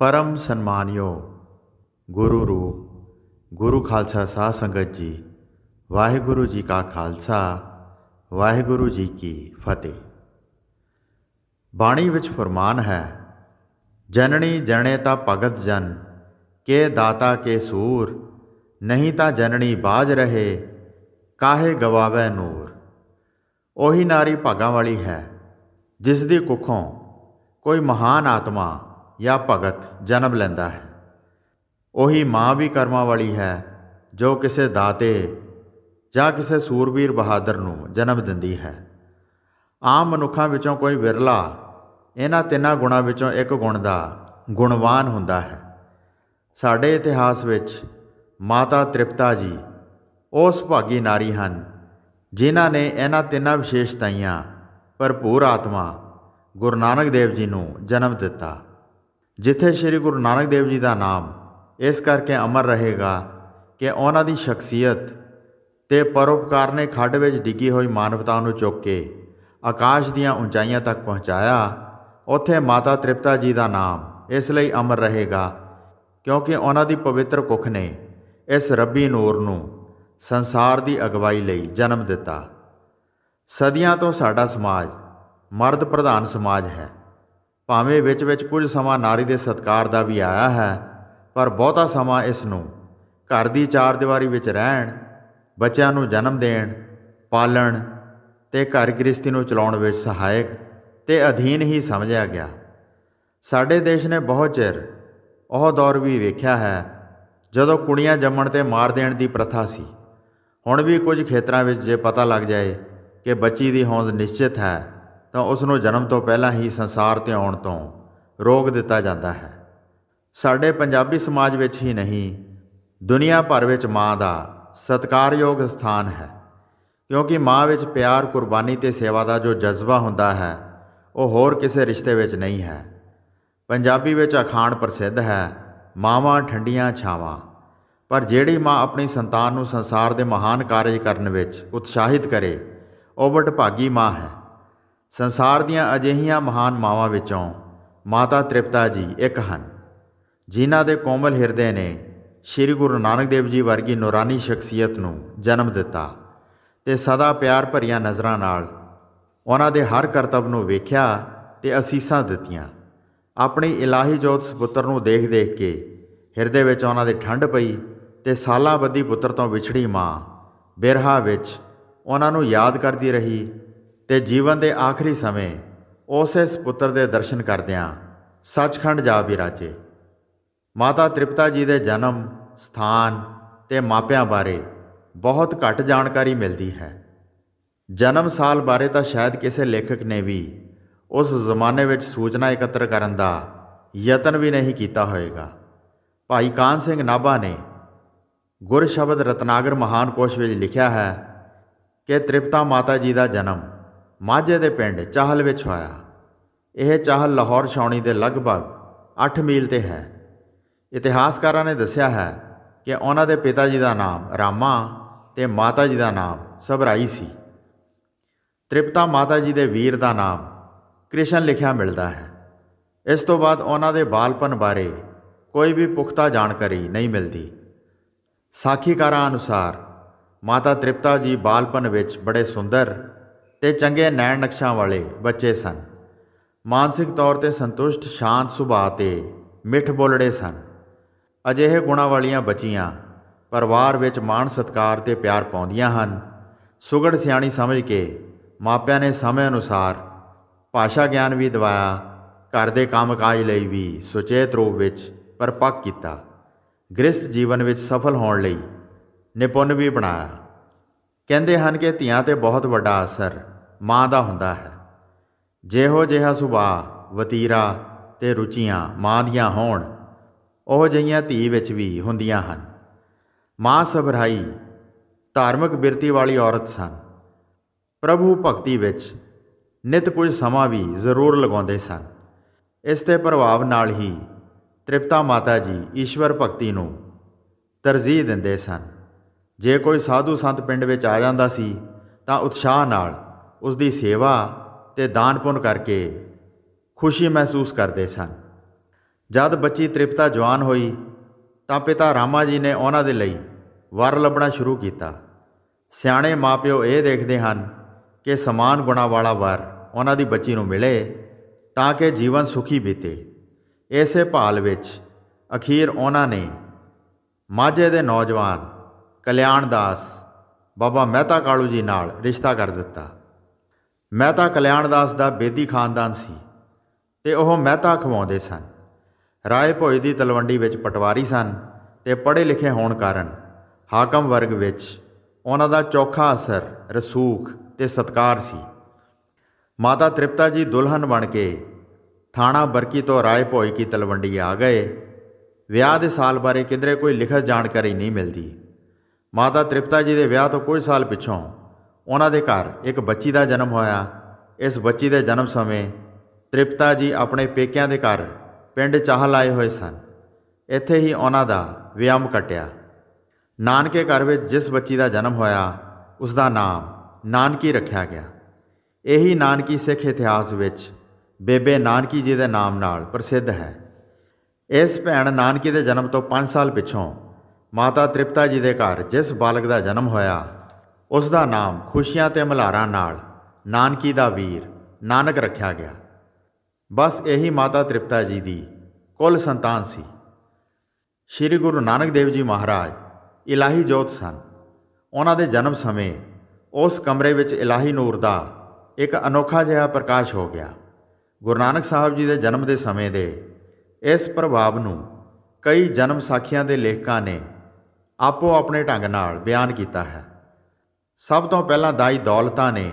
ਪਰਮ ਸਨਮਾਨਿਓ ਗੁਰੂ ਰੂਪ, ਗੁਰੂ ਖਾਲਸਾ ਸਾਧ ਸੰਗਤ ਜੀ, ਵਾਹਿਗੁਰੂ ਜੀ ਕਾ ਖਾਲਸਾ, ਵਾਹਿਗੁਰੂ ਜੀ ਕੀ ਫਤਿਹ। ਬਾਣੀ ਵਿੱਚ ਫਰਮਾਨ ਹੈ, ਜਨਨੀ ਜਣੇ ਤਾਂ ਭਗਤ ਜਨ, ਕੇ ਦਾਤਾ ਕੇ ਸੂਰ, ਨਹੀਂ ਤਾਂ ਜਨਨੀ ਬਾਜ ਰਹੇ, ਕਾਹੇ ਗਵਾਵੇ ਨੂਰ। ਉਹੀ ਨਾਰੀ ਭਾਗਾਂ ਵਾਲੀ ਹੈ ਜਿਸ ਦੀ ਕੁੱਖੋਂ ਕੋਈ ਮਹਾਨ ਆਤਮਾ ਜਾਂ ਭਗਤ ਜਨਮ ਲੈਂਦਾ ਹੈ। ਉਹੀ ਮਾਂ ਵੀ ਕਰਮਾਂ ਵਾਲੀ ਹੈ, ਜੋ ਕਿਸੇ ਦਾਤੇ ਜਾਂ ਕਿਸੇ ਸੂਰਬੀਰ ਬਹਾਦਰ ਨੂੰ ਜਨਮ ਦਿੰਦੀ ਹੈ। ਆਮ ਮਨੁੱਖਾਂ ਵਿੱਚੋਂ ਕੋਈ ਵਿਰਲਾ ਇਹਨਾਂ ਤਿੰਨਾਂ ਗੁਣਾਂ ਵਿੱਚੋਂ ਇੱਕ ਗੁਣ ਦਾ ਗੁਣਵਾਨ ਹੁੰਦਾ ਹੈ। ਸਾਡੇ ਇਤਿਹਾਸ ਵਿੱਚ ਮਾਤਾ ਤ੍ਰਿਪਤਾ ਜੀ ਉਸ ਭਾਗੀ ਨਾਰੀ ਹਨ, ਜਿਨ੍ਹਾਂ ਨੇ ਇਹਨਾਂ ਤਿੰਨਾਂ ਵਿਸ਼ੇਸ਼ਤਾਈਆਂ ਭਰਪੂਰ ਆਤਮਾ ਗੁਰੂ ਨਾਨਕ ਦੇਵ ਜੀ ਨੂੰ ਜਨਮ ਦਿੱਤਾ। ਜਿੱਥੇ ਸ੍ਰੀ ਗੁਰੂ ਨਾਨਕ ਦੇਵ ਜੀ ਦਾ ਨਾਮ, ਇਸ ਕਰਕੇ ਅਮਰ ਰਹੇਗਾ ਕਿ ਉਹਨਾਂ ਦੀ ਸ਼ਖਸੀਅਤ ਤੇ ਪਰਉਪਕਾਰ ਨੇ ਖੱਡ ਵਿੱਚ ਡਿੱਗੀ ਹੋਈ ਮਾਨਵਤਾ ਨੂੰ ਚੁੱਕ ਕੇ ਆਕਾਸ਼ ਦੀਆਂ ਉਚਾਈਆਂ ਤੱਕ ਪਹੁੰਚਾਇਆ, ਉੱਥੇ ਮਾਤਾ ਤ੍ਰਿਪਤਾ ਜੀ ਦਾ ਨਾਮ ਇਸ ਲਈ ਅਮਰ ਰਹੇਗਾ, ਕਿਉਂਕਿ ਉਹਨਾਂ ਦੀ ਪਵਿੱਤਰ ਕੁੱਖ ਨੇ ਇਸ ਰੱਬੀ ਨੂਰ ਨੂੰ ਸੰਸਾਰ ਦੀ ਅਗਵਾਈ ਲਈ ਜਨਮ ਦਿੱਤਾ। ਸਦੀਆਂ ਤੋਂ ਸਾਡਾ ਸਮਾਜ ਮਰਦ ਪ੍ਰਧਾਨ ਸਮਾਜ ਹੈ। ਭਾਵੇਂ ਵਿੱਚ-ਵਿੱਚ ਕੁਝ ਸਮਾਂ ਨਾਰੀ ਦੇ ਸਤਕਾਰ ਦਾ ਵੀ ਆਇਆ ਹੈ, ਪਰ ਬਹੁਤਾ ਸਮਾਂ ਇਸ ਨੂੰ ਘਰ ਦੀ ਚਾਰ ਦੀਵਾਰੀ ਵਿੱਚ ਰਹਿਣ, ਬੱਚਿਆਂ ਨੂੰ ਜਨਮ ਦੇਣ, ਪਾਲਣ ਤੇ ਘਰ ਗ੍ਰਸਤੀ ਨੂੰ ਚਲਾਉਣ ਵਿੱਚ ਸਹਾਇਕ ਤੇ ਅਧੀਨ ਹੀ ਸਮਝਿਆ ਗਿਆ। ਸਾਡੇ ਦੇਸ਼ ਨੇ ਬਹੁਤ ਚਿਰ ਉਹ ਦੌਰ ਵੀ ਵੇਖਿਆ ਹੈ, ਜਦੋਂ ਕੁੜੀਆਂ ਜੰਮਣ ਤੇ ਮਾਰ ਦੇਣ ਦੀ ਪ੍ਰਥਾ ਸੀ। ਹੁਣ ਵੀ ਕੁਝ ਖੇਤਰਾਂ ਵਿੱਚ ਜੇ ਪਤਾ ਲੱਗ ਜਾਏ ਕਿ ਬੱਚੀ ਦੀ ਹੋਂਦ ਨਿਸ਼ਚਿਤ ਹੈ ਤਾਂ ਉਸ ਨੂੰ ਜਨਮ ਤੋਂ ਪਹਿਲਾਂ ਹੀ ਸੰਸਾਰ ਤੇ ਆਉਣ ਤੋਂ ਰੋਕ ਦਿੱਤਾ ਜਾਂਦਾ ਹੈ। ਸਾਡੇ ਪੰਜਾਬੀ ਸਮਾਜ ਵਿੱਚ ਹੀ ਨਹੀਂ, ਦੁਨੀਆ ਭਰ ਵਿੱਚ ਮਾਂ ਦਾ ਸਤਿਕਾਰਯੋਗ ਸਥਾਨ ਹੈ। ਕਿਉਂਕਿ ਮਾਂ ਵਿੱਚ ਪਿਆਰ, ਕੁਰਬਾਨੀ ਤੇ ਸੇਵਾ ਦਾ ਜੋ ਜਜ਼ਬਾ ਹੁੰਦਾ ਹੈ, ਉਹ ਹੋਰ ਕਿਸੇ ਰਿਸ਼ਤੇ ਵਿੱਚ ਨਹੀਂ ਹੈ। ਪੰਜਾਬੀ ਵਿੱਚ ਅਖਾਣ ਪ੍ਰਸਿੱਧ ਹੈ, ਮਾਵਾਂ ਠੰਡੀਆਂ ਛਾਵਾਂ। ਪਰ ਜਿਹੜੀ ਮਾਂ ਆਪਣੀ ਸੰਤਾਨ ਨੂੰ ਸੰਸਾਰ ਦੇ ਮਹਾਨ ਕਾਰਜ ਕਰਨ ਵਿੱਚ ਉਤਸ਼ਾਹਿਤ ਕਰੇ, ਉਹ ਵਡਭਾਗੀ ਮਾਂ ਹੈ। ਸੰਸਾਰ ਦੀਆਂ ਅਜਿਹੀਆਂ ਮਹਾਨ ਮਾਵਾਂ ਵਿੱਚੋਂ ਮਾਤਾ ਤ੍ਰਿਪਤਾ ਜੀ ਇੱਕ ਹਨ, ਜਿਨ੍ਹਾਂ ਦੇ ਕੋਮਲ ਹਿਰਦੇ ਨੇ ਸ੍ਰੀ ਗੁਰੂ ਨਾਨਕ ਦੇਵ ਜੀ ਵਰਗੀ ਨੂਰਾਨੀ ਸ਼ਖਸੀਅਤ ਨੂੰ ਜਨਮ ਦਿੱਤਾ ਤੇ ਸਦਾ ਪਿਆਰ ਭਰੀਆਂ ਨਜ਼ਰਾਂ ਨਾਲ ਉਹਨਾਂ ਦੇ ਹਰ ਕਰਤੱਵ ਨੂੰ ਵੇਖਿਆ ਤੇ ਅਸੀਸਾਂ ਦਿੱਤੀਆਂ। ਆਪਣੀ ਇਲਾਹੀ ਜੋਤ ਸੁਪੁੱਤਰ ਨੂੰ ਦੇਖ-ਦੇਖ ਕੇ ਹਿਰਦੇ ਵਿੱਚ ਉਹਨਾਂ ਦੇ ਠੰਡ ਪਈ ਤੇ ਸਾਲਾਂ ਬੱਧੀ ਪੁੱਤਰ ਤੋਂ ਵਿਛੜੀ ਮਾਂ ਬਿਰਹਾ ਵਿੱਚ ਉਹਨਾਂ ਨੂੰ ਯਾਦ ਕਰਦੀ ਰਹੀ ਤੇ ਜੀਵਨ ਦੇ ਆਖਰੀ ਸਮੇਂ ਉਸੇ ਪੁੱਤਰ ਦੇ ਦਰਸ਼ਨ ਕਰਦਿਆਂ ਸੱਚਖੰਡ ਜਾ ਬਿਰਾਜੇ। ਮਾਤਾ ਤ੍ਰਿਪਤਾ ਜੀ ਦੇ ਜਨਮ, ਸਥਾਨ ਤੇ ਮਾਪਿਆਂ ਬਾਰੇ ਬਹੁਤ ਘੱਟ ਜਾਣਕਾਰੀ ਮਿਲਦੀ ਹੈ। ਜਨਮ ਸਾਲ ਬਾਰੇ ਤਾਂ ਸ਼ਾਇਦ ਕਿਸੇ ਲੇਖਕ ਨੇ ਵੀ ਉਸ ਜ਼ਮਾਨੇ ਵਿੱਚ ਸੂਚਨਾ ਇਕੱਤਰ ਕਰਨ ਦਾ ਯਤਨ ਵੀ ਨਹੀਂ ਕੀਤਾ ਹੋਵੇਗਾ। ਭਾਈ ਕਾਨ ਸਿੰਘ ਨਾਭਾ ਨੇ ਗੁਰ ਸ਼ਬਦ ਰਤਨਾਗਰ ਮਹਾਨ ਕੋਸ਼ ਵਿੱਚ ਲਿਖਿਆ ਹੈ ਕਿ ਤ੍ਰਿਪਤਾ ਮਾਤਾ ਜੀ ਦਾ ਜਨਮ ਮਾਝੇ ਦੇ ਪਿੰਡ ਚਾਹਲ ਵਿੱਚ ਹੋਇਆ। ਇਹ ਚਾਹਲ ਲਾਹੌਰ ਛਾਉਣੀ ਦੇ ਲਗਭਗ 8 ਮੀਲ ਤੇ ਹੈ। ਇਤਿਹਾਸਕਾਰਾਂ ਨੇ ਦੱਸਿਆ ਹੈ ਕਿ ਉਹਨਾਂ ਦੇ ਪਿਤਾ ਜੀ ਦਾ ਨਾਮ ਰਾਮਾ ਤੇ ਮਾਤਾ ਜੀ ਦਾ ਨਾਮ ਸਬਰਾਈ ਸੀ। ਤ੍ਰਿਪਤਾ ਮਾਤਾ ਜੀ ਦੇ ਵੀਰ ਦਾ ਨਾਮ ਕ੍ਰਿਸ਼ਨ ਲਿਖਿਆ ਮਿਲਦਾ ਹੈ। ਇਸ ਤੋਂ ਬਾਅਦ ਉਹਨਾਂ ਦੇ ਬਾਲਪਨ ਬਾਰੇ ਕੋਈ ਵੀ ਪੁਖਤਾ ਜਾਣਕਾਰੀ ਨਹੀਂ ਮਿਲਦੀ। ਸਾਖੀਕਾਰਾਂ ਅਨੁਸਾਰ ਮਾਤਾ ਤ੍ਰਿਪਤਾ ਜੀ ਬਾਲਪਨ ਵਿੱਚ ਬੜੇ ਸੁੰਦਰ ਤੇ ਚੰਗੇ ਨੈਣ ਨਕਸ਼ਾਂ ਵਾਲੇ ਬੱਚੇ ਸਨ। ਮਾਨਸਿਕ ਤੌਰ ਤੇ ਸੰਤੁਸ਼ਟ, ਸ਼ਾਂਤ ਸੁਭਾਅ ਤੇ ਮਿੱਠ ਬੋਲੜੇ ਸਨ। ਅਜਿਹੇ ਗੁਣਾਂ ਵਾਲੀਆਂ ਬੱਚੀਆਂ ਪਰਿਵਾਰ ਵਿੱਚ ਮਾਣ ਸਤਕਾਰ ਤੇ ਪਿਆਰ ਪਾਉਂਦੀਆਂ ਹਨ। ਸੁਗੜ ਸਿਆਣੀ ਸਮਝ ਕੇ ਮਾਪਿਆਂ ਨੇ ਸਮੇਂ ਅਨੁਸਾਰ ਭਾਸ਼ਾ ਗਿਆਨ ਵੀ ਦਿਵਾਇਆ, ਘਰ ਦੇ ਕੰਮਕਾਜ ਲਈ ਵੀ ਸੁਚੇਤ ਰੂਪ ਵਿੱਚ ਪਰਪੱਕ ਕੀਤਾ। ਗ੍ਰਸਥ ਜੀਵਨ ਵਿੱਚ ਸਫਲ ਹੋਣ ਲਈ ਨਿਪੁੰਨ ਵੀ ਬਣਾਇਆ। ਕਹਿੰਦੇ ਹਨ ਕਿ ਧੀਆਂ ਤੇ ਬਹੁਤ ਵੱਡਾ ਅਸਰ ਮਾਂ ਦਾ ਹੁੰਦਾ ਹੈ। ਜਿਹੋ ਜਿਹਾ ਸੁਭਾਅ, ਵਤੀਰਾ ਤੇ ਰੁਚੀਆਂ ਮਾਂ ਦੀਆਂ ਹੋਣ, ਉਹ ਜਿਹੀਆਂ ਧੀ ਵਿੱਚ ਵੀ ਹੁੰਦੀਆਂ ਹਨ। ਮਾਂ ਸਭਰਾਈ ਧਾਰਮਿਕ ਬਿਰਤੀ ਵਾਲੀ ਔਰਤ ਸਨ। ਪ੍ਰਭੂ ਭਗਤੀ ਵਿੱਚ ਨਿਤ ਕੁਝ ਸਮਾਂ ਵੀ ਜ਼ਰੂਰ ਲਗਾਉਂਦੇ ਸਨ। ਇਸ ਦੇ ਪ੍ਰਭਾਵ ਨਾਲ ਹੀ ਤ੍ਰਿਪਤਾ ਮਾਤਾ ਜੀ ਈਸ਼ਵਰ ਭਗਤੀ ਨੂੰ ਤਰਜੀਹ ਦਿੰਦੇ ਸਨ। ਜੇ ਕੋਈ ਸਾਧੂ ਸੰਤ ਪਿੰਡ ਵਿੱਚ ਆ ਜਾਂਦਾ ਸੀ ਤਾਂ ਉਤਸ਼ਾਹ ਨਾਲ ਉਸ ਦੀ ਸੇਵਾ ਤੇ ਦਾਨ ਪੁੰਨ ਕਰਕੇ ਖੁਸ਼ੀ ਮਹਿਸੂਸ ਕਰਦੇ ਸਨ। ਜਦ ਬੱਚੀ ਤ੍ਰਿਪਤਾ ਜਵਾਨ ਹੋਈ, ਤਾਂ ਪਿਤਾ ਰਾਮਾ ਜੀ ਨੇ ਉਹਨਾਂ ਦੇ ਲਈ ਵਰ ਲੱਭਣਾ ਸ਼ੁਰੂ ਕੀਤਾ। ਸਿਆਣੇ ਮਾਪਿਓ ਇਹ ਦੇਖਦੇ ਹਨ ਕਿ ਸਮਾਨ ਗੁਣਾ ਵਾਲਾ ਵਰ ਉਹਨਾਂ ਦੀ ਬੱਚੀ ਨੂੰ ਮਿਲੇ ਤਾਂ ਕਿ ਜੀਵਨ ਸੁਖੀ ਬੀਤੇ। ਇਸੇ ਭਾਲ ਵਿੱਚ ਅਖੀਰ ਉਹਨਾਂ ਨੇ ਮਾਝੇ ਦੇ ਨੌਜਵਾਨ ਕਲਿਆਣ ਦਾਸ ਬਾਬਾ ਮਹਿਤਾ ਕਾਲੂ ਜੀ ਨਾਲ ਰਿਸ਼ਤਾ ਕਰ ਦਿੱਤਾ। ਮਹਿਤਾ ਕਲਿਆਣ ਦਾਸ ਦਾ ਬੇਦੀ ਖਾਨਦਾਨ ਸੀ ਤੇ ਉਹ ਮਹਿਤਾ ਖਵਾਉਂਦੇ ਸਨ। ਰਾਏ ਭੋਏ ਦੀ ਤਲਵੰਡੀ ਵਿੱਚ ਪਟਵਾਰੀ ਸਨ ਤੇ ਪੜ੍ਹੇ ਲਿਖੇ ਹੋਣ ਕਾਰਨ ਹਾਕਮ ਵਰਗ ਵਿੱਚ ਉਹਨਾਂ ਦਾ ਚੌਖਾ ਅਸਰ, ਰਸੂਖ ਤੇ ਸਤਕਾਰ ਸੀ। ਮਾਤਾ ਤ੍ਰਿਪਤਾ ਜੀ ਦੁਲਹਨ ਬਣ ਕੇ ਥਾਣਾ ਬਰਕੀ ਤੋਂ ਰਾਏ ਭੋਏ ਕੀ ਤਲਵੰਡੀ ਆ ਗਏ। ਵਿਆਹ ਦੇ ਸਾਲ ਬਾਰੇ ਕਿਧਰੇ ਕੋਈ ਲਿਖਤ ਜਾਣਕਾਰੀ ਨਹੀਂ ਮਿਲਦੀ। ਮਾਤਾ ਤ੍ਰਿਪਤਾ ਜੀ ਦੇ ਵਿਆਹ ਤੋਂ ਕੁਝ ਸਾਲ ਪਿੱਛੋਂ ਉਹਨਾਂ ਦੇ ਘਰ। ਇੱਕ ਬੱਚੀ ਦਾ ਜਨਮ ਹੋਇਆ। ਇਸ ਬੱਚੀ ਦੇ ਜਨਮ ਸਮੇਂ ਤ੍ਰਿਪਤਾ ਜੀ ਆਪਣੇ ਪੇਕਿਆਂ ਦੇ ਘਰ ਪਿੰਡ ਚਾਹਲ ਆਏ ਹੋਏ ਸਨ। ਇੱਥੇ ਹੀ ਉਹਨਾਂ ਦਾ ਵਿਆਹ ਕਟਿਆ ਨਾਨਕੇ ਘਰ ਵਿੱਚ ਜਿਸ ਬੱਚੀ ਦਾ ਜਨਮ ਹੋਇਆ, ਉਸ ਦਾ ਨਾਮ ਨਾਨਕੀ ਰੱਖਿਆ ਗਿਆ। ਇਹੀ ਨਾਨਕੀ ਸਿੱਖ ਇਤਿਹਾਸ ਵਿੱਚ ਬੇਬੇ ਨਾਨਕੀ ਜੀ ਦੇ ਨਾਮ ਨਾਲ ਪ੍ਰਸਿੱਧ ਹੈ। ਇਸ ਭੈਣ ਨਾਨਕੀ ਦੇ ਜਨਮ ਤੋਂ 5 ਸਾਲ ਪਿੱਛੋਂ ਮਾਤਾ ਤ੍ਰਿਪਤਾ ਜੀ ਦੇ ਘਰ ਜਿਸ ਬਾਲਕ ਦਾ ਜਨਮ ਹੋਇਆ ਉਸ ਦਾ ਨਾਮ ਖੁਸ਼ੀਆਂ ਤੇ ਮਲਹਾਰਾਂ ਨਾਲ ਨਾਨਕੀ ਦਾ ਵੀਰ ਨਾਨਕ ਰੱਖਿਆ ਗਿਆ। ਬਸ ਇਹੀ ਮਾਤਾ ਤ੍ਰਿਪਤਾ ਜੀ ਦੀ ਕੁੱਲ ਸੰਤਾਨ ਸੀ। ਸ੍ਰੀ ਗੁਰੂ ਨਾਨਕ ਦੇਵ ਜੀ ਮਹਾਰਾਜ ਇਲਾਹੀ ਜੋਤ ਸਨ। ਉਹਨਾਂ ਦੇ ਜਨਮ ਸਮੇਂ ਉਸ ਕਮਰੇ ਵਿੱਚ ਇਲਾਹੀ ਨੂਰ ਦਾ ਇੱਕ ਅਨੋਖਾ ਜਿਹਾ ਪ੍ਰਕਾਸ਼ ਹੋ ਗਿਆ। ਗੁਰੂ ਨਾਨਕ ਸਾਹਿਬ ਜੀ ਦੇ ਜਨਮ ਦੇ ਸਮੇਂ ਦੇ ਇਸ ਪ੍ਰਭਾਵ ਨੂੰ ਕਈ ਜਨਮ ਸਾਖੀਆਂ ਦੇ ਲੇਖਕਾਂ ਨੇ ਆਪੋ ਆਪਣੇ ਢੰਗ ਨਾਲ ਬਿਆਨ ਕੀਤਾ ਹੈ। ਸਭ ਤੋਂ ਪਹਿਲਾਂ ਦਾਈ ਦੌਲਤਾਂ ਨੇ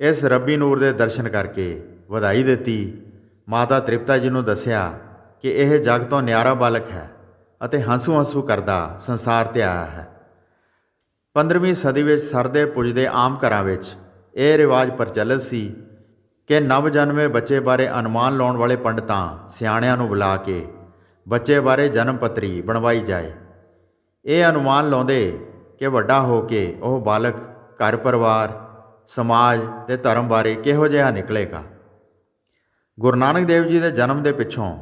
ਇਸ ਰੱਬੀ ਨੂਰ ਦੇ ਦਰਸ਼ਨ ਕਰਕੇ ਵਧਾਈ ਦਿੱਤੀ। ਮਾਤਾ ਤ੍ਰਿਪਤਾ ਜੀ ਨੂੰ ਦੱਸਿਆ ਕਿ ਇਹ ਜਗ ਤੋਂ ਨਿਆਰਾ ਬਾਲਕ ਹੈ ਅਤੇ ਹੰਸੂ ਹੰਸੂ ਕਰਦਾ ਸੰਸਾਰ ਤੇ ਆਇਆ ਹੈ। 15ਵੀਂ ਸਦੀ ਵਿੱਚ ਸਰਦੇ ਪੁੱਜਦੇ ਆਮ ਘਰਾਂ ਵਿੱਚ ਇਹ ਰਿਵਾਜ ਪ੍ਰਚਲਿਤ ਸੀ ਕਿ ਨਵ ਜਨਮੇ ਬੱਚੇ ਬਾਰੇ ਅਨੁਮਾਨ ਲਾਉਣ ਵਾਲੇ ਪੰਡਤਾਂ ਸਿਆਣਿਆਂ ਨੂੰ ਬੁਲਾ ਕੇ ਬੱਚੇ ਬਾਰੇ ਜਨਮ ਪੱਤਰੀ ਬਣਵਾਈ ਜਾਏ। ਇਹ ਅਨੁਮਾਨ ਲਾਉਂਦੇ ਕਿ ਵੱਡਾ ਹੋ ਕੇ ਉਹ ਬਾਲਕ ਘਰ ਪਰਿਵਾਰ, ਸਮਾਜ ਤੇ ਧਰਮ ਬਾਰੇ ਕਿਹੋ ਜਿਹਾ ਨਿਕਲੇਗਾ? ਗੁਰੂ ਨਾਨਕ ਦੇਵ ਜੀ ਦੇ ਜਨਮ ਦੇ ਪਿੱਛੋਂ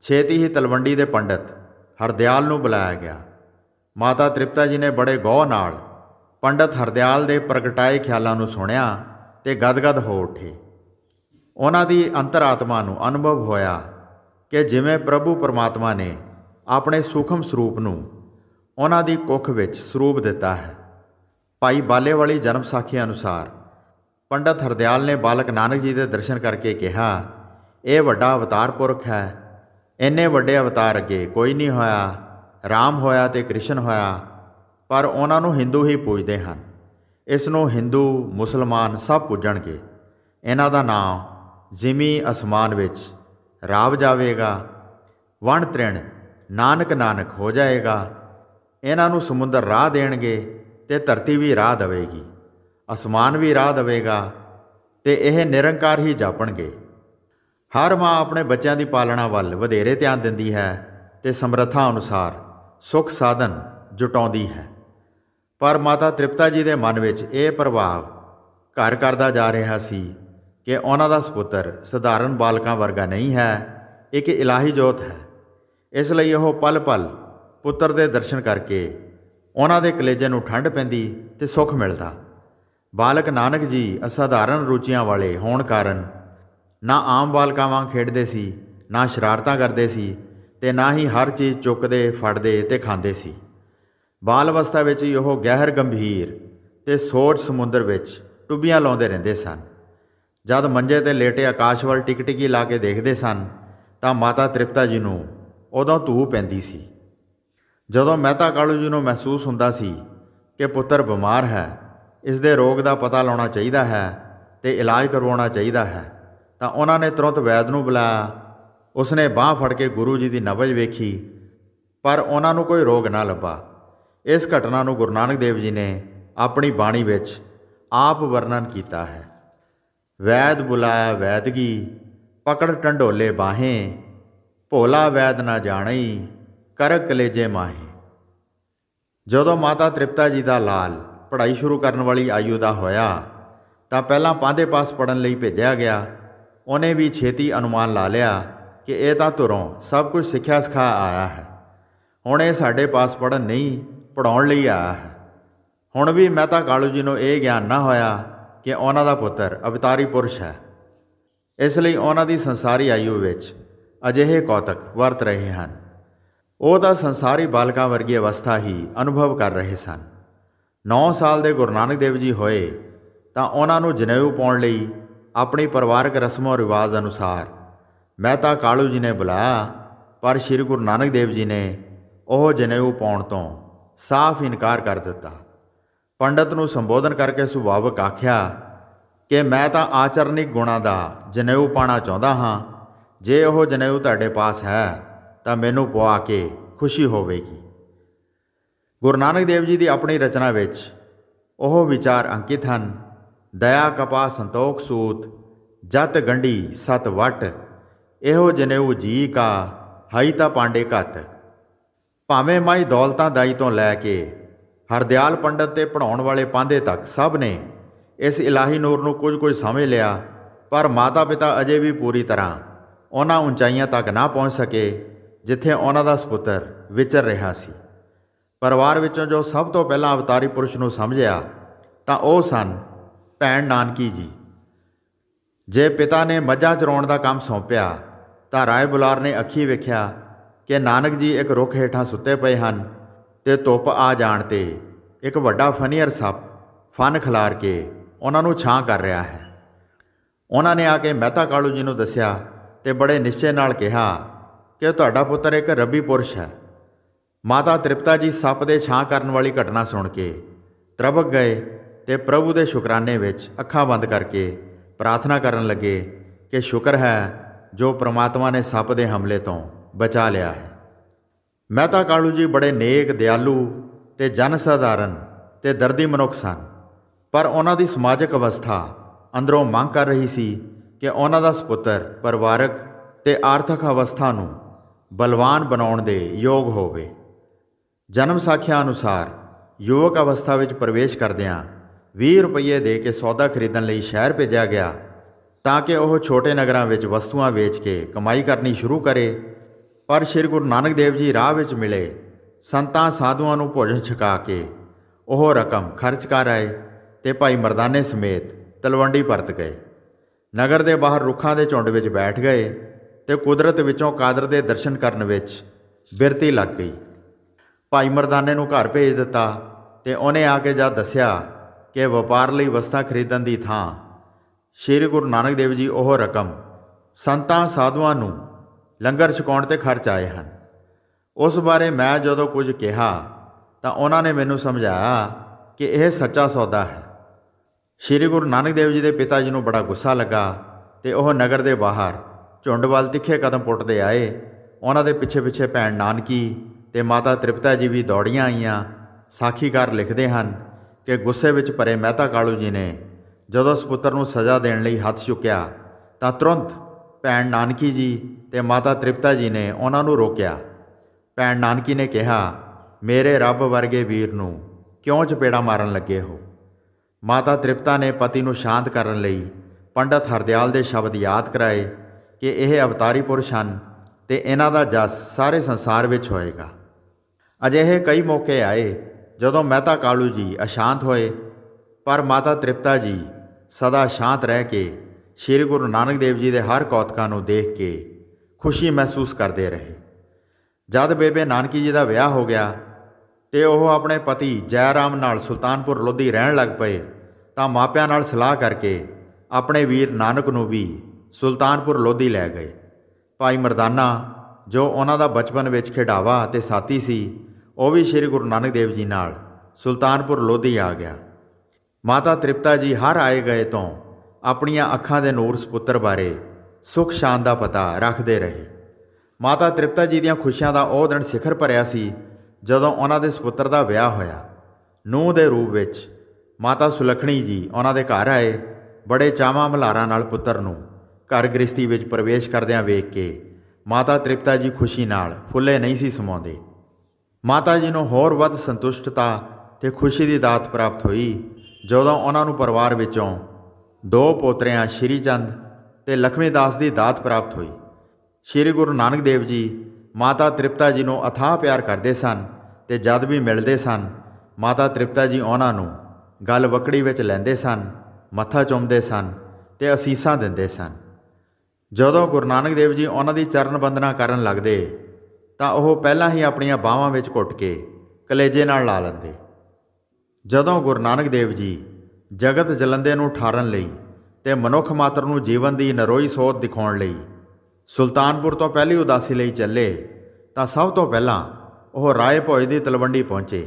ਛੇਤੀ ਹੀ ਤਲਵੰਡੀ ਦੇ ਪੰਡਤ ਹਰਦਿਆਲ ਨੂੰ ਬੁਲਾਇਆ ਗਿਆ। ਮਾਤਾ ਤ੍ਰਿਪਤਾ ਜੀ ਨੇ ਬੜੇ ਗੌਰ ਨਾਲ ਪੰਡਤ ਹਰਦਿਆਲ ਦੇ ਪ੍ਰਗਟਾਏ ਖਿਆਲਾਂ ਨੂੰ ਸੁਣਿਆ ਤੇ ਗਦਗਦ ਹੋ ਉੱਠੇ। ਉਹਨਾਂ ਦੀ ਅੰਤਰਾਤਮਾ ਨੂੰ ਅਨੁਭਵ ਹੋਇਆ ਕਿ ਜਿਵੇਂ ਪ੍ਰਭੂ ਪਰਮਾਤਮਾ ਨੇ ਆਪਣੇ ਸੂਖਮ ਸਰੂਪ ਨੂੰ ਉਹਨਾਂ ਦੀ ਕੁੱਖ ਵਿੱਚ ਸਰੂਪ ਦਿੱਤਾ ਹੈ। ਭਾਈ ਬਾਲੇ ਵਾਲੀ ਜਨਮ ਸਾਖੀ ਅਨੁਸਾਰ ਪੰਡਤ ਹਰਦਿਆਲ ਨੇ ਬਾਲਕ ਨਾਨਕ ਜੀ ਦੇ ਦਰਸ਼ਨ ਕਰਕੇ ਕਿਹਾ, ਇਹ ਵੱਡਾ ਅਵਤਾਰ ਪੁਰਖ ਹੈ। ਇੰਨੇ ਵੱਡੇ ਅਵਤਾਰ ਅੱਗੇ ਕੋਈ ਨਹੀਂ ਹੋਇਆ। ਰਾਮ ਹੋਇਆ ਤੇ ਕ੍ਰਿਸ਼ਨ ਹੋਇਆ, ਪਰ ਉਹਨਾਂ ਨੂੰ ਹਿੰਦੂ ਹੀ ਪੂਜਦੇ ਹਨ। ਇਸ ਨੂੰ ਹਿੰਦੂ, ਮੁਸਲਮਾਨ ਸਭ ਪੂਜਣਗੇ। ਇਹਨਾਂ ਦਾ ਨਾਮ ਜ਼ਿਮੀ ਅਸਮਾਨ ਵਿੱਚ ਰਾਵ ਜਾਵੇਗਾ। ਵਣ ਤ੍ਰਿਣ ਨਾਨਕ ਨਾਨਕ ਹੋ ਜਾਏਗਾ। ਇਹਨਾਂ ਨੂੰ ਸਮੁੰਦਰ ਰਾਹ ਦੇਣਗੇ। ਤੇ ਧਰਤੀ ਵੀ ਰਾਹ ਦੇਵੇਗੀ, ਅਸਮਾਨ ਵੀ ਰਾਹ ਦੇਵੇਗਾ ਤੇ ਇਹ ਨਿਰੰਕਾਰ ਹੀ ਜਾਪਣਗੇ। ਹਰ ਮਾਂ ਆਪਣੇ ਬੱਚਿਆਂ ਦੀ ਪਾਲਣਾ ਵੱਲ ਵਧੇਰੇ ਧਿਆਨ ਦਿੰਦੀ ਹੈ ਤੇ ਸਮਰੱਥਾ ਅਨੁਸਾਰ ਸੁਖ ਸਾਧਨ ਜੁਟਾਉਂਦੀ ਹੈ। ਪਰ ਮਾਤਾ ਤ੍ਰਿਪਤਾ ਜੀ ਦੇ ਮਨ ਵਿੱਚ ਇਹ ਪ੍ਰਭਾਵ ਘਰ ਕਰਦਾ ਜਾ ਰਿਹਾ ਸੀ ਕਿ ਉਹਨਾਂ ਦਾ ਸੁਪੁੱਤਰ ਸਧਾਰਨ ਬਾਲਕਾਂ ਵਰਗਾ ਨਹੀਂ ਹੈ, ਇੱਕ ਇਲਾਹੀ ਜੋਤ ਹੈ। ਇਸ ਲਈ ਉਹ ਪਲ-ਪਲ ਪੁੱਤਰ ਦੇ ਦਰਸ਼ਨ ਕਰਕੇ ਉਹਨਾਂ ਦੇ ਕਲੇਜੇ ਨੂੰ ਠੰਡ ਪੈਂਦੀ ਤੇ ਸੁੱਖ ਮਿਲਦਾ। ਬਾਲਕ ਨਾਨਕ ਜੀ ਅਸਾਧਾਰਨ ਰੁਚੀਆਂ ਵਾਲੇ ਹੋਣ ਕਾਰਨ ਨਾ ਆਮ ਬਾਲਕਾਂ ਵਾਂਗ ਖੇਡਦੇ ਸੀ, ਨਾ ਸ਼ਰਾਰਤਾਂ ਕਰਦੇ ਸੀ ਤੇ ਨਾ ਹੀ ਹਰ ਚੀਜ਼ ਚੁੱਕਦੇ, ਫੜਦੇ ਤੇ ਖਾਂਦੇ ਸੀ। ਬਾਲ ਅਵਸਥਾ ਵਿੱਚ ਹੀ ਉਹ ਗਹਿਰ ਗੰਭੀਰ ਤੇ ਸੋਚ ਸਮੁੰਦਰ ਵਿੱਚ ਟੁੱਬੀਆਂ ਲਾਉਂਦੇ ਰਹਿੰਦੇ ਸਨ। ਜਦ ਮੰਜੇ ਤੇ ਲੇਟੇ ਆਕਾਸ਼ ਵੱਲ ਟਿਕ-ਟਿਕੀ ਲਾ ਕੇ ਦੇਖਦੇ ਸਨ, ਤਾਂ ਮਾਤਾ ਤ੍ਰਿਪਤਾ ਜੀ ਨੂੰ ਉਦੋਂ ਧੂ ਪੈਂਦੀ ਸੀ। ਜਦੋਂ ਮਹਿਤਾ ਕਾਲੂ ਜੀ ਨੂੰ ਮਹਿਸੂਸ ਹੁੰਦਾ ਸੀ ਕਿ ਪੁੱਤਰ ਬਿਮਾਰ ਹੈ, ਇਸ ਦੇ ਰੋਗ ਦਾ ਪਤਾ ਲਾਉਣਾ ਚਾਹੀਦਾ ਹੈ ਤੇ ਇਲਾਜ ਕਰਵਾਉਣਾ ਚਾਹੀਦਾ ਹੈ, ਤਾਂ ਉਹਨਾਂ ਨੇ ਤੁਰੰਤ ਵੈਦ ਨੂੰ ਬੁਲਾਇਆ। ਉਸਨੇ ਬਾਹ ਫੜ ਕੇ ਗੁਰੂ ਜੀ ਦੀ ਨਬਜ ਵੇਖੀ, ਪਰ ਉਹਨਾਂ ਨੂੰ ਕੋਈ ਰੋਗ ਨਾ ਲੱਭਾ। ਇਸ ਘਟਨਾ ਨੂੰ ਗੁਰੂ ਨਾਨਕ ਦੇਵ ਜੀ ਨੇ ਆਪਣੀ ਬਾਣੀ ਵਿੱਚ ਆਪ ਵਰਣਨ ਕੀਤਾ ਹੈ। ਵੈਦ ਬੁਲਾਇਆ ਵੈਦਗੀ, ਪਕੜ ਟੰਡੋਲੇ ਬਾਹੇ, ਭੋਲਾ ਵੈਦ ਨਾ ਜਾਣਈ ਕਰ ਕਲੇਜੇ ਮਾਹੀ। ਜਦੋਂ ਮਾਤਾ ਤ੍ਰਿਪਤਾ ਜੀ ਦਾ ਲਾਲ ਪੜ੍ਹਾਈ ਸ਼ੁਰੂ ਕਰਨ ਵਾਲੀ ਆਯੂ ਦਾ ਹੋਇਆ, ਤਾਂ ਪਹਿਲਾਂ ਪਾਂਦੇ ਪਾਸ ਪੜਨ ਲਈ ਭੇਜਿਆ ਗਿਆ। ਉਹਨੇ ਵੀ ਛੇਤੀ ਅਨੁਮਾਨ ਲਾ ਲਿਆ ਕਿ ਇਹ ਤਾਂ ਤੁਰੋਂ ਸਭ ਕੁਝ ਸਿੱਖਿਆ ਸਿਖਾ ਆਇਆ ਹੈ। ਹੁਣ ਇਹ ਸਾਡੇ ਪਾਸ ਪੜਨ ਨਹੀਂ ਪੜਾਉਣ ਲਈ ਆਇਆ ਹੈ। ਹੁਣ ਵੀ ਮਹਿਤਾ ਕਾਲੂ ਜੀ ਨੂੰ ਇਹ ਗਿਆਨ ਨਾ ਹੋਇਆ ਕਿ ਉਹਨਾਂ ਦਾ ਪੁੱਤਰ ਅਵਤਾਰੀ ਪੁਰਸ਼ ਹੈ। ਇਸ ਲਈ ਉਹਨਾਂ ਦੀ ਸੰਸਾਰੀ ਆਯੂ ਵਿੱਚ ਅਜਿਹੇ ਕੌਤਕ ਵਰਤ ਰਹੇ ਹਨ। ਉਹ ਤਾਂ ਸੰਸਾਰੀ ਬਾਲਕਾਂ ਵਰਗੀ ਅਵਸਥਾ ਹੀ ਅਨੁਭਵ ਕਰ ਰਹੇ ਸਨ। 9 ਸਾਲ ਦੇ ਗੁਰੂ ਨਾਨਕ ਦੇਵ ਜੀ ਹੋਏ ਤਾਂ ਉਹਨਾਂ ਨੂੰ ਜਨੇਊ ਪਾਉਣ ਲਈ ਆਪਣੀ ਪਰਿਵਾਰਕ ਰਸਮੋ ਰਿਵਾਜ ਅਨੁਸਾਰ ਮਹਿਤਾ ਕਾਲੂ ਜੀ ਨੇ ਬੁਲਾਇਆ, ਪਰ ਸ੍ਰੀ ਗੁਰੂ ਨਾਨਕ ਦੇਵ ਜੀ ਨੇ ਉਹ ਜਨੇਊ ਪਾਉਣ ਤੋਂ ਸਾਫ਼ ਇਨਕਾਰ ਕਰ ਦਿੱਤਾ। ਪੰਡਤ ਨੂੰ ਸੰਬੋਧਨ ਕਰਕੇ ਸੁਭਾਵਕ ਆਖਿਆ ਕਿ ਮੈਂ ਤਾਂ ਆਚਰਨਿਕ ਗੁਣਾਂ ਦਾ ਜਨੇਊ ਪਾਣਾ ਚਾਹੁੰਦਾ ਹਾਂ, ਜੇ ਉਹ ਜਨੇਊ ਤੁਹਾਡੇ ਪਾਸ ਹੈ ਤਾਂ ਮੈਨੂੰ ਪਵਾ ਕੇ ਖੁਸ਼ੀ ਹੋਵੇਗੀ। ਗੁਰੂ ਨਾਨਕ ਦੇਵ ਜੀ ਦੀ ਆਪਣੀ ਰਚਨਾ ਵਿੱਚ ਉਹ ਵਿਚਾਰ ਅੰਕਿਤ ਹਨ। ਦਇਆ ਕਪਾ ਸੰਤੋਖ, ਸੂਤ, ਜਤ, ਗੰਢੀ, ਸਤ, ਵਟ, ਇਹੋ ਜਨੇਊ ਜੀ ਕਾ, ਹਈ ਤਾਂ ਪਾਂਡੇ ਘਤ। ਭਾਵੇਂ ਮਾਈ ਦੌਲਤਾਂ ਦਾਈ ਤੋਂ ਲੈ ਕੇ ਹਰਦਿਆਲ ਪੰਡਤ ਤੇ ਪੜਾਉਣ ਵਾਲੇ ਪਾਂਦੇ ਤੱਕ ਸਭ ਨੇ ਇਸ ਇਲਾਹੀ ਨੂਰ ਨੂੰ ਕੁਝ ਕੁਝ ਸਮਝ ਲਿਆ, ਪਰ ਮਾਤਾ ਪਿਤਾ ਅਜੇ ਵੀ ਪੂਰੀ ਤਰ੍ਹਾਂ ਉਹਨਾਂ ਉਚਾਈਆਂ ਤੱਕ ਨਾ ਪਹੁੰਚ ਸਕੇ। ਜਿੱਥੇ ਉਹਨਾਂ ਦਾ ਸੁਪੁੱਤਰ ਵਿਚਰ ਰਿਹਾ ਸੀ। ਪਰਿਵਾਰ ਵਿੱਚੋਂ ਜੋ ਸਭ ਤੋਂ ਪਹਿਲਾਂ ਅਵਤਾਰੀ ਪੁਰਸ਼ ਨੂੰ ਸਮਝਿਆ, ਤਾਂ ਉਹ ਸਨ ਭੈਣ ਨਾਨਕੀ ਜੀ। ਜੇ ਪਿਤਾ ਨੇ ਮੱਝਾਂ ਚਰਾਉਣ ਦਾ ਕੰਮ ਸੌਂਪਿਆ, ਤਾਂ ਰਾਏ ਬੁਲਾਰ ਨੇ ਅੱਖੀ ਵੇਖਿਆ ਕਿ ਨਾਨਕ ਜੀ ਇੱਕ ਰੁੱਖ ਹੇਠਾਂ ਸੁੱਤੇ ਪਏ ਹਨ ਤੇ ਧੁੱਪ ਆ ਜਾਣ ਤੇ ਇੱਕ ਵੱਡਾ ਫਨੀਅਰ ਸੱਪ ਫਨ ਖਿਲਾਰ ਕੇ ਉਹਨਾਂ ਨੂੰ ਛਾਂ ਕਰ ਰਿਹਾ ਹੈ। ਉਹਨਾਂ ਨੇ ਆ ਕੇ ਮਹਿਤਾ ਕਾਲੂ ਜੀ ਨੂੰ ਦੱਸਿਆ ਤੇ ਬੜੇ ਨਿਸ਼ਚੇ ਨਾਲ ਕਿਹਾ ਕਿ ਤੁਹਾਡਾ ਪੁੱਤਰ ਇੱਕ ਰੱਬੀ ਪੁਰਸ਼ ਹੈ। ਮਾਤਾ ਤ੍ਰਿਪਤਾ ਜੀ ਸੱਪ ਦੇ ਛਾਂ ਕਰਨ ਵਾਲੀ ਘਟਨਾ ਸੁਣ ਕੇ ਤਰਬਕ ਗਏ ਤੇ ਪ੍ਰਭੂ ਦੇ ਸ਼ੁਕਰਾਨੇ ਵਿੱਚ ਅੱਖਾਂ ਬੰਦ ਕਰਕੇ ਪ੍ਰਾਰਥਨਾ ਕਰਨ ਲੱਗੇ ਕਿ ਸ਼ੁਕਰ ਹੈ ਜੋ ਪ੍ਰਮਾਤਮਾ ਨੇ ਸੱਪ ਦੇ ਹਮਲੇ ਤੋਂ ਬਚਾ ਲਿਆ ਹੈ। ਮਹਿਤਾ ਕਾਲੂ ਜੀ ਬੜੇ ਨੇਕ, ਦਿਆਲੂ ਤੇ ਜਨ ਸਧਾਰਨ ਤੇ ਦਰਦੀ ਮਨੁੱਖ ਸਨ, ਪਰ ਉਹਨਾਂ ਦੀ ਸਮਾਜਿਕ ਅਵਸਥਾ ਅੰਦਰੋਂ ਮੰਗ ਕਰ ਰਹੀ ਸੀ ਕਿ ਉਹਨਾਂ ਦਾ ਸੁਪੁੱਤਰ ਪਰਿਵਾਰਕ ਤੇ ਆਰਥਿਕ ਅਵਸਥਾ ਨੂੰ ਬਲਵਾਨ ਬਣਾਉਣ ਦੇ ਯੋਗ ਹੋਵੇ। ਜਨਮ ਸਾਖਿਆ ਅਨੁਸਾਰ ਯੁਵਕ ਅਵਸਥਾ ਵਿੱਚ ਪ੍ਰਵੇਸ਼ ਕਰਦਿਆਂ 20 ਰੁਪਏ ਦੇ ਕੇ ਸੌਦਾ ਖਰੀਦਣ ਲਈ ਸ਼ਹਿਰ ਭੇਜਿਆ ਗਿਆ ਤਾਂ ਕਿ ਉਹ ਛੋਟੇ ਨਗਰਾਂ ਵਿੱਚ ਵਸਤੂਆਂ ਵੇਚ ਕੇ ਕਮਾਈ ਕਰਨੀ ਸ਼ੁਰੂ ਕਰੇ। ਪਰ ਸ੍ਰੀ ਗੁਰੂ ਨਾਨਕ ਦੇਵ ਜੀ ਰਾਹ ਵਿੱਚ ਮਿਲੇ, ਸੰਤਾਂ ਸਾਧੂਆਂ ਨੂੰ ਭੋਜਨ ਛਕਾ ਕੇ ਉਹ ਰਕਮ ਖਰਚ ਕਰ ਆਏ ਤੇ ਭਾਈ ਮਰਦਾਨੇ ਸਮੇਤ ਤਲਵੰਡੀ ਪਰਤ ਗਏ। ਨਗਰ ਦੇ ਬਾਹਰ ਰੁੱਖਾਂ ਦੇ ਝੁੰਡ ਵਿੱਚ ਬੈਠ ਗਏ। ਤੇ ਕੁਦਰਤ ਵਿੱਚੋਂ ਕਾਦਰ ਦੇ ਦਰਸ਼ਨ ਕਰਨ ਵਿੱਚ ਬਿਰਤੀ ਲੱਗ ਗਈ। ਭਾਈ ਮਰਦਾਨੇ ਨੂੰ ਘਰ ਭੇਜ ਦਿੱਤਾ ਤੇ ਉਹਨੇ ਆ ਕੇ ਜਦ ਦੱਸਿਆ ਕਿ ਵਪਾਰ ਲਈ ਵਸਤਾਂ ਖਰੀਦਣ ਦੀ ਥਾਂ ਸ੍ਰੀ ਗੁਰੂ ਨਾਨਕ ਦੇਵ ਜੀ ਉਹ ਰਕਮ ਸੰਤਾਂ ਸਾਧੂਆਂ ਨੂੰ ਲੰਗਰ ਛਕਾਉਣ ਤੇ ਖਰਚ ਆਏ ਹਨ। ਉਸ ਬਾਰੇ ਮੈਂ ਜਦੋਂ ਕੁਝ ਕਿਹਾ ਤਾਂ ਉਹਨਾਂ ਨੇ ਮੈਨੂੰ ਸਮਝਾਇਆ ਕਿ ਇਹ ਸੱਚਾ ਸੌਦਾ ਹੈ। ਸ੍ਰੀ ਗੁਰੂ ਨਾਨਕ ਦੇਵ ਜੀ ਦੇ ਪਿਤਾ ਜੀ ਨੂੰ ਬੜਾ ਗੁੱਸਾ ਲੱਗਾ ਤੇ ਉਹ ਨਗਰ ਦੇ ਬਾਹਰ ਝੁੰਡ ਵੱਲ ਤਿੱਖੇ ਕਦਮ ਪੁੱਟਦੇ ਆਏ। ਉਹਨਾਂ ਦੇ ਪਿੱਛੇ ਪਿੱਛੇ ਭੈਣ ਨਾਨਕੀ ਤੇ ਮਾਤਾ ਤ੍ਰਿਪਤਾ ਜੀ ਵੀ ਦੌੜੀਆਂ ਆਈਆਂ। ਸਾਖੀਕਾਰ ਲਿਖਦੇ ਹਨ ਕਿ ਗੁੱਸੇ ਵਿੱਚ ਭਰੇ ਮਹਿਤਾ ਕਾਲੂ ਜੀ ਨੇ ਜਦੋਂ ਸੁਪੁੱਤਰ ਨੂੰ ਸਜ਼ਾ ਦੇਣ ਲਈ ਹੱਥ ਚੁੱਕਿਆ, ਤਾਂ ਤੁਰੰਤ ਭੈਣ ਨਾਨਕੀ ਜੀ ਤੇ ਮਾਤਾ ਤ੍ਰਿਪਤਾ ਜੀ ਨੇ ਉਹਨਾਂ ਨੂੰ ਰੋਕਿਆ। ਭੈਣ ਨਾਨਕੀ ਨੇ ਕਿਹਾ, ਮੇਰੇ ਰੱਬ ਵਰਗੇ ਵੀਰ ਨੂੰ ਕਿਉਂ ਚਪੇੜਾ ਮਾਰਨ ਲੱਗੇ ਹੋ? ਮਾਤਾ ਤ੍ਰਿਪਤਾ ਨੇ ਪਤੀ ਨੂੰ ਸ਼ਾਂਤ ਕਰਨ ਲਈ ਪੰਡਤ ਹਰਦਿਆਲ ਦੇ ਸ਼ਬਦ ਯਾਦ ਕਰਾਏ। ਕਿ ਇਹ ਅਵਤਾਰੀ ਪੁਰਸ਼ ਹਨ ਤੇ ਇਹਨਾਂ ਦਾ ਜਸ ਸਾਰੇ ਸੰਸਾਰ ਵਿੱਚ ਹੋਏਗਾ। ਅਜਿਹੇ ਕਈ ਮੌਕੇ ਆਏ ਜਦੋਂ ਮਹਿਤਾ ਕਾਲੂ ਜੀ ਅਸ਼ਾਂਤ ਹੋਏ, ਪਰ ਮਾਤਾ ਤ੍ਰਿਪਤਾ ਜੀ ਸਦਾ ਸ਼ਾਂਤ ਰਹਿ ਕੇ ਸ੍ਰੀ ਗੁਰੂ ਨਾਨਕ ਦੇਵ ਜੀ ਦੇ ਹਰ ਕੌਤਕਾਂ ਨੂੰ ਦੇਖ ਕੇ ਖੁਸ਼ੀ ਮਹਿਸੂਸ ਕਰਦੇ ਰਹੇ। ਜਦ ਬੇਬੇ ਨਾਨਕੀ ਜੀ ਦਾ ਵਿਆਹ ਹੋ ਗਿਆ ਤੇ ਉਹ ਆਪਣੇ ਪਤੀ ਜੈ ਰਾਮ ਨਾਲ ਸੁਲਤਾਨਪੁਰ ਲੋਧੀ ਰਹਿਣ ਲੱਗ ਪਏ, ਤਾਂ ਮਾਪਿਆਂ ਨਾਲ ਸਲਾਹ ਕਰਕੇ ਆਪਣੇ ਵੀਰ ਨਾਨਕ ਨੂੰ ਵੀ ਸੁਲਤਾਨਪੁਰ ਲੋਧੀ ਲੈ ਗਏ। ਭਾਈ ਮਰਦਾਨਾ, ਜੋ ਉਹਨਾਂ ਦਾ ਬਚਪਨ ਵਿੱਚ ਖਿਡਾਵਾ ਅਤੇ ਸਾਥੀ ਸੀ, ਉਹ ਵੀ ਸ੍ਰੀ ਗੁਰੂ ਨਾਨਕ ਦੇਵ ਜੀ ਨਾਲ ਸੁਲਤਾਨਪੁਰ ਲੋਧੀ ਆ ਗਿਆ। ਮਾਤਾ ਤ੍ਰਿਪਤਾ ਜੀ ਹਰ ਆਏ ਗਏ ਤੋਂ ਆਪਣੀਆਂ ਅੱਖਾਂ ਦੇ ਨੂਰ ਸੁਪੁੱਤਰ ਬਾਰੇ ਸੁਖ ਸ਼ਾਨ ਦਾ ਪਤਾ ਰੱਖਦੇ ਰਹੇ। ਮਾਤਾ ਤ੍ਰਿਪਤਾ ਜੀ ਦੀਆਂ ਖੁਸ਼ੀਆਂ ਦਾ ਉਹ ਦਿਨ ਸਿਖਰ ਭਰਿਆ ਸੀ, ਜਦੋਂ ਉਹਨਾਂ ਦੇ ਸੁਪੁੱਤਰ ਦਾ ਵਿਆਹ ਹੋਇਆ। ਨੂੰਹ ਦੇ ਰੂਪ ਵਿੱਚ ਮਾਤਾ ਸੁਲਖਣੀ ਜੀ ਉਹਨਾਂ ਦੇ ਘਰ ਆਏ, ਬੜੇ ਚਾਵਾਂ ਮਲਾਰਾਂ ਨਾਲ ਪੁੱਤਰ ਨੂੰ ਘਰ ਗ੍ਰਸਤੀ ਵਿੱਚ ਪ੍ਰਵੇਸ਼ ਕਰਦਿਆਂ ਵੇਖ ਕੇ ਮਾਤਾ ਤ੍ਰਿਪਤਾ ਜੀ ਖੁਸ਼ੀ ਨਾਲ ਫੁੱਲੇ ਨਹੀਂ ਸੀ ਸਮਾਉਂਦੇ। ਮਾਤਾ ਜੀ ਨੂੰ ਹੋਰ ਵੱਧ ਸੰਤੁਸ਼ਟਤਾ ਤੇ ਖੁਸ਼ੀ ਦੀ ਦਾਤ ਪ੍ਰਾਪਤ ਹੋਈ ਜਦੋਂ ਉਹਨਾਂ ਨੂੰ ਪਰਿਵਾਰ ਵਿੱਚੋਂ ਦੋ ਪੋਤਰਿਆਂ ਸ਼੍ਰੀ ਚੰਦ ਤੇ ਲਖਮੀ ਦਾਸ ਦੀ ਦਾਤ ਪ੍ਰਾਪਤ ਹੋਈ। ਸ੍ਰੀ ਗੁਰੂ ਨਾਨਕ ਦੇਵ ਜੀ ਮਾਤਾ ਤ੍ਰਿਪਤਾ ਜੀ ਨੂੰ ਅਥਾਹ ਪਿਆਰ ਕਰਦੇ ਸਨ ਤੇ ਜਦ ਵੀ ਮਿਲਦੇ ਸਨ, ਮਾਤਾ ਤ੍ਰਿਪਤਾ ਜੀ ਉਹਨਾਂ ਨੂੰ ਗੱਲ ਵਕੜੀ ਵਿੱਚ ਲੈਂਦੇ ਸਨ, ਮੱਥਾ ਚੁੰਮਦੇ ਸਨ ਤੇ ਅਸੀਸਾਂ ਦਿੰਦੇ ਸਨ। ਜਦੋਂ ਗੁਰੂ ਨਾਨਕ ਦੇਵ ਜੀ ਉਹਨਾਂ ਦੀ ਚਰਨ ਬੰਦਨਾ ਕਰਨ ਲੱਗਦੇ, ਤਾਂ ਉਹ ਪਹਿਲਾਂ ਹੀ ਆਪਣੀਆਂ ਬਾਹਾਂ ਵਿੱਚ ਘੁੱਟ ਕੇ ਕਲੇਜੇ ਨਾਲ ਲਾ ਲੈਂਦੇ। ਜਦੋਂ ਗੁਰੂ ਨਾਨਕ ਦੇਵ ਜੀ ਜਗਤ ਜਲੰਦੇ ਨੂੰ ਠਾਰਨ ਲਈ ਤੇ ਮਨੁੱਖ ਮਾਤਰ ਨੂੰ ਜੀਵਨ ਦੀ ਨਰੋਈ ਸੋਧ ਦਿਖਾਉਣ ਲਈ ਸੁਲਤਾਨਪੁਰ ਤੋਂ ਪਹਿਲੀ ਉਦਾਸੀ ਲਈ ਚੱਲੇ, ਤਾਂ ਸਭ ਤੋਂ ਪਹਿਲਾਂ ਉਹ ਰਾਏ ਭੋਜ ਦੀ ਤਲਵੰਡੀ ਪਹੁੰਚੇ।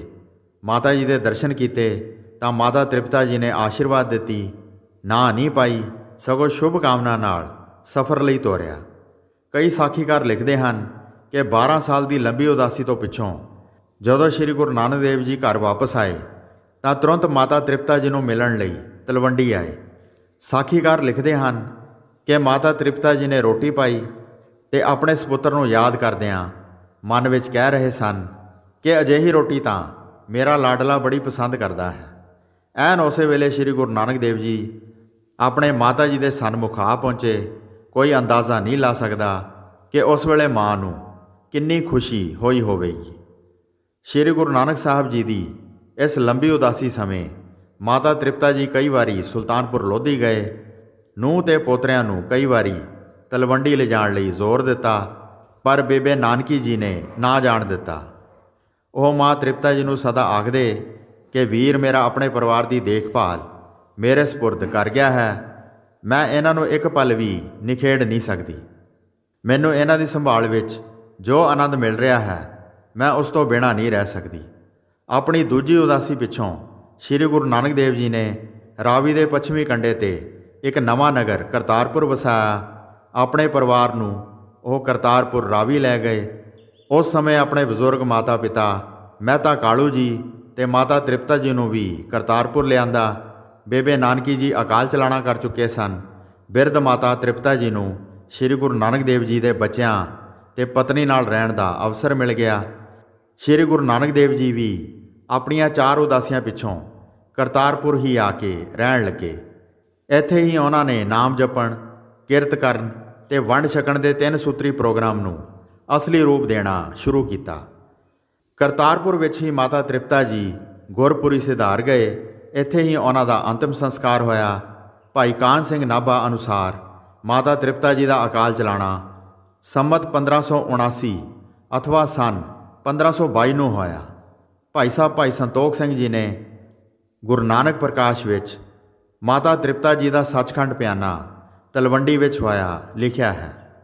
ਮਾਤਾ ਜੀ ਦੇ ਦਰਸ਼ਨ ਕੀਤੇ, ਤਾਂ ਮਾਤਾ ਤ੍ਰਿਪਤਾ ਜੀ ਨੇ ਆਸ਼ੀਰਵਾਦ ਦਿੱਤੀ, ਨਾ ਨਹੀਂ ਪਾਈ, ਸਗੋਂ ਸ਼ੁਭ ਕਾਮਨਾ ਨਾਲ ਸਫ਼ਰ ਲਈ ਤੋਰਿਆ। ਕਈ ਸਾਖੀਕਾਰ ਲਿਖਦੇ ਹਨ ਕਿ 12 ਸਾਲ ਦੀ ਲੰਬੀ ਉਦਾਸੀ ਤੋਂ ਪਿੱਛੋਂ ਜਦੋਂ ਸ੍ਰੀ ਗੁਰੂ ਨਾਨਕ ਦੇਵ ਜੀ ਘਰ ਵਾਪਸ ਆਏ, ਤਾਂ ਤੁਰੰਤ ਮਾਤਾ ਤ੍ਰਿਪਤਾ ਜੀ ਨੂੰ ਮਿਲਣ ਲਈ ਤਲਵੰਡੀ ਆਏ। ਸਾਖੀਕਾਰ ਲਿਖਦੇ ਹਨ ਕਿ ਮਾਤਾ ਤ੍ਰਿਪਤਾ ਜੀ ਨੇ ਰੋਟੀ ਪਾਈ ਤੇ ਆਪਣੇ ਸੁਪੁੱਤਰ ਨੂੰ ਯਾਦ ਕਰਦਿਆਂ ਮਨ ਵਿੱਚ ਕਹਿ ਰਹੇ ਸਨ ਕਿ ਅਜਿਹੀ ਰੋਟੀ ਤਾਂ ਮੇਰਾ ਲਾਡਲਾ ਬੜੀ ਪਸੰਦ ਕਰਦਾ ਹੈ। ਐਨ ਉਸੇ ਵੇਲੇ ਸ੍ਰੀ ਗੁਰੂ ਨਾਨਕ ਦੇਵ ਜੀ ਆਪਣੇ ਮਾਤਾ ਜੀ ਦੇ ਸਨਮੁਖ ਆ ਪਹੁੰਚੇ ਕੋਈ ਅੰਦਾਜ਼ਾ ਨਹੀਂ ਲਾ ਸਕਦਾ ਕਿ ਉਸ ਵੇਲੇ ਮਾਂ ਨੂੰ ਕਿੰਨੀ ਖੁਸ਼ੀ ਹੋਈ ਹੋਵੇਗੀ। ਸ੍ਰੀ ਗੁਰੂ ਨਾਨਕ ਸਾਹਿਬ ਜੀ ਦੀ ਇਸ ਲੰਬੀ ਉਦਾਸੀ ਸਮੇਂ ਮਾਤਾ ਤ੍ਰਿਪਤਾ ਜੀ ਕਈ ਵਾਰੀ ਸੁਲਤਾਨਪੁਰ ਲੋਧੀ ਗਏ, ਨੂੰਹ ਤੇ ਪੋਤਰਿਆਂ ਨੂੰ ਕਈ ਵਾਰੀ ਤਲਵੰਡੀ ਲਿਜਾਣ ਲਈ ਜ਼ੋਰ ਦਿੱਤਾ, ਪਰ ਬੇਬੇ ਨਾਨਕੀ ਜੀ ਨੇ ਨਾ ਜਾਣ ਦਿੱਤਾ। ਉਹ ਮਾਂ ਤ੍ਰਿਪਤਾ ਜੀ ਨੂੰ ਸਦਾ ਆਖਦੇ ਕਿ, ਵੀਰ ਮੇਰਾ ਆਪਣੇ ਪਰਿਵਾਰ ਦੀ ਦੇਖਭਾਲ ਮੇਰੇ ਸਪੁਰਦ ਕਰ ਗਿਆ ਹੈ ਮੈਂ ਇਹਨਾਂ ਨੂੰ ਇੱਕ ਪਲ ਵੀ ਨਿਖੇੜ ਨਹੀਂ ਸਕਦੀ। ਮੈਨੂੰ ਇਹਨਾਂ ਦੀ ਸੰਭਾਲ ਵਿੱਚ ਜੋ ਆਨੰਦ ਮਿਲ ਰਿਹਾ ਹੈ, ਮੈਂ ਉਸ ਤੋਂ ਬਿਨਾਂ ਨਹੀਂ ਰਹਿ ਸਕਦੀ। ਆਪਣੀ ਦੂਜੀ ਉਦਾਸੀ ਪਿੱਛੋਂ ਸ੍ਰੀ ਗੁਰੂ ਨਾਨਕ ਦੇਵ ਜੀ ਨੇ ਰਾਵੀ ਦੇ ਪੱਛਮੀ ਕੰਢੇ ਤੇ ਇੱਕ ਨਵਾਂ ਨਗਰ ਕਰਤਾਰਪੁਰ ਵਸਾਇਆ। ਆਪਣੇ ਪਰਿਵਾਰ ਨੂੰ ਉਹ ਕਰਤਾਰਪੁਰ ਰਾਵੀ ਲੈ ਗਏ। ਉਸ ਸਮੇਂ ਆਪਣੇ ਬਜ਼ੁਰਗ ਮਾਤਾ ਪਿਤਾ ਮਹਿਤਾ ਕਾਲੂ ਜੀ ਤੇ ਮਾਤਾ ਤ੍ਰਿਪਤਾ ਜੀ ਨੂੰ ਵੀ ਕਰਤਾਰਪੁਰ ਲਿਆਂਦਾ। ਬੇਬੇ ਨਾਨਕੀ ਜੀ ਅਕਾਲ ਚਲਾਣਾ ਕਰ ਚੁੱਕੇ ਸਨ। ਬਿਰਧ ਮਾਤਾ ਤ੍ਰਿਪਤਾ ਜੀ ਨੂੰ ਸ੍ਰੀ ਗੁਰੂ ਨਾਨਕ ਦੇਵ ਜੀ ਦੇ ਬੱਚਿਆਂ ਤੇ ਪਤਨੀ ਨਾਲ ਰਹਿਣ ਦਾ ਅਵਸਰ ਮਿਲ ਗਿਆ। ਸ੍ਰੀ ਗੁਰੂ ਨਾਨਕ ਦੇਵ ਜੀ ਵੀ ਆਪਣੀਆਂ ਚਾਰ ਉਦਾਸੀਆਂ ਪਿੱਛੋਂ ਕਰਤਾਰਪੁਰ ਹੀ ਆ ਕੇ ਰਹਿਣ ਲੱਗੇ। ਇੱਥੇ ਹੀ ਉਹਨਾਂ ਨੇ ਨਾਮ ਜਪਣ, ਕਿਰਤ ਕਰਨ ਤੇ ਵੰਡ ਛਕਣ ਦੇ ਤਿੰਨ ਸੂਤਰੀ ਪ੍ਰੋਗਰਾਮ ਨੂੰ ਅਸਲੀ ਰੂਪ ਦੇਣਾ ਸ਼ੁਰੂ ਕੀਤਾ। ਕਰਤਾਰਪੁਰ ਵਿੱਚ ਹੀ ਮਾਤਾ ਤ੍ਰਿਪਤਾ ਜੀ ਗੁਰਪੁਰੀ ਸਿਧਾਰ ਗਏ। ਇੱਥੇ ਹੀ ਉਹਨਾਂ ਦਾ ਅੰਤਿਮ ਸੰਸਕਾਰ ਹੋਇਆ। ਭਾਈ ਕਾਨ ਸਿੰਘ ਨਾਭਾ ਅਨੁਸਾਰ, ਮਾਤਾ ਤ੍ਰਿਪਤਾ ਜੀ ਦਾ ਅਕਾਲ ਚਲਾਣਾ, ਸੰਮਤ 1579 ਅਥਵਾ ਸਨ 1522 ਨੂੰ ਹੋਇਆ। ਭਾਈ ਸਾਹਿਬ ਭਾਈ ਸੰਤੋਖ ਸਿੰਘ ਜੀ ਨੇ ਗੁਰੂ ਨਾਨਕ ਪ੍ਰਕਾਸ਼ ਵਿੱਚ ਮਾਤਾ ਤ੍ਰਿਪਤਾ ਜੀ ਦਾ ਸੱਚਖੰਡ ਪਿਆਨਾ ਤਲਵੰਡੀ ਵਿੱਚ ਹੋਇਆ ਲਿਖਿਆ ਹੈ।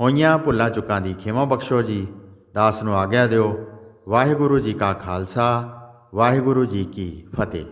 ਹੋਈਆਂ ਭੁੱਲਾਂ ਚੁੱਕਾਂ ਦੀ ਖਿਮਾ ਬਖਸ਼ੋ ਜੀ, ਦਾਸ ਨੂੰ ਆਗਿਆ ਦਿਓ। ਵਾਹਿਗੁਰੂ ਜੀ ਕਾ ਖਾਲਸਾ। ਵਾਹਿਗੁਰੂ ਜੀ ਕੀ ਫਤਿਹ।